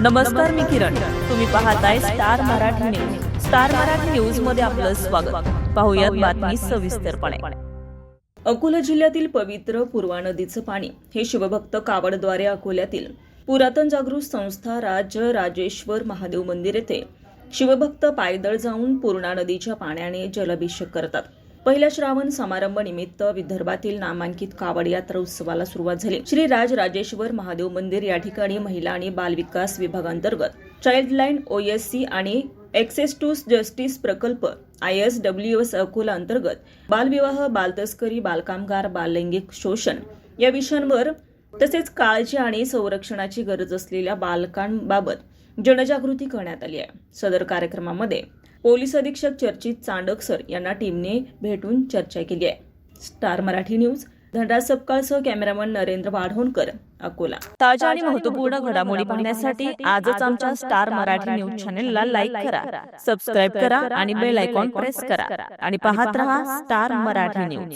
नमस्कार मी किरण. तुम्ही पाहताय star Marathi news. Star Marathi न्यूजमध्ये आपलं स्वागत. पाहुयात बातमी सविस्तरपणे. अकोला जिल्ह्यातील पवित्र पूर्वा नदीचं पाणी हे शिवभक्त कावडद्वारे अकोल्यातील पुरातन जागृत संस्था राज राजेश्वर महादेव मंदिर येथे शिवभक्त पायदळ जाऊन पूर्णा नदीच्या पाण्याने जलाभिषेक करतात. पहिल्या श्रावण समारंभ निमित्त विदर्भातील नामांकित कावड यात्रा उत्सवाला सुरुवात झाली. श्री राज राजेश्वर महादेव मंदिर या ठिकाणी महिला आणि बालविकास विभागांतर्गत चाइल्डलाईन ओएससी आणि एक्सेस टू जस्टिस प्रकल्प I S W S Akola अंतर्गत बालविवाह बालतस्करी बालकामगार बाललैंगिक शोषण या विषयांवर तसेच काळजी आणि संरक्षणाची गरज असलेल्या बालकांबाबत जनजागृती करण्यात आली आहे. सदर कार्यक्रमामध्ये पोलीस अधीक्षक चर्चित चांडक यांना टीमने भेटून चर्चा केली आहे. स्टार मराठी न्यूज धनराज सपकाळसह कॅमेरामन नरेंद्र वाढवणकर अकोला. ताज्या आणि महत्त्वपूर्ण घडामोडी पाहण्यासाठी आजच आमच्या स्टार मराठी न्यूज चॅनेलला लाईक करा सबस्क्राईब करा आणि बेल आयकॉन प्रेस करा आणि पाहत रहा स्टार मराठी न्यूज.